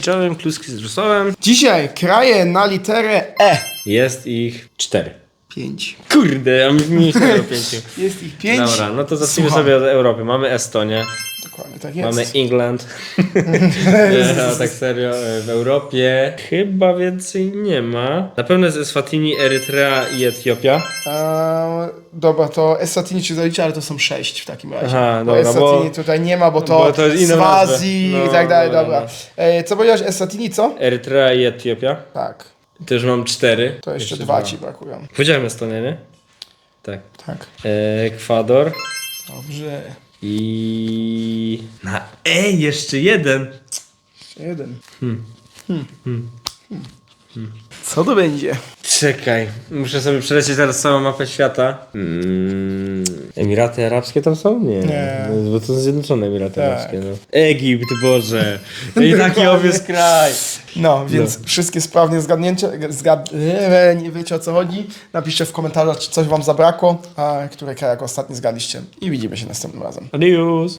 Czołem, kluski z rosołem. Dzisiaj kraje na literę E. Jest ich cztery. Pięć. Kurde, a mi mniejsze o pięciu. Jest ich pięć. Dobra, no to zacznijmy Słucham. sobie od Europy. Mamy Estonię, Dokładnie tak jest. mamy England. No, tak serio, e, w Europie chyba więcej nie ma. Na pewno jest Eswatini, Erytrea i Etiopia. Eee, dobra, to Eswatini się zalicza, ale to są sześć w takim razie. Aha, bo dobra, bo- Eswatini tutaj nie ma, bo to, bo to jest inną Swazji nazwę. i No, tak dalej, dobra, dobra. no. E, co powiedziałeś, Eswatini co? Erytrea i Etiopia. Tak, Też mam cztery. to jeszcze, dwa ci brakują. Powiedziałem Estonię, nie? Tak. Tak. E, Ekwador Dobrze. i... Na E jeszcze jeden. Jeszcze jeden. Hmm. Hmm. Co to będzie? Czekaj, muszę sobie przelecieć teraz całą mapę świata. Mm, Emiraty Arabskie tam są? Nie. Nie. Bo to są Zjednoczone Emiraty Tak. Arabskie. No. Egipt, Boże. I taki obvious kraj. No, więc wszystkie sprawnie zgadnięcie, zgad... e, nie wiecie o co chodzi. Napiszcie w komentarzach, czy coś wam zabrakło, a które kraje jako ostatni zgadliście. I widzimy się następnym razem. Adios.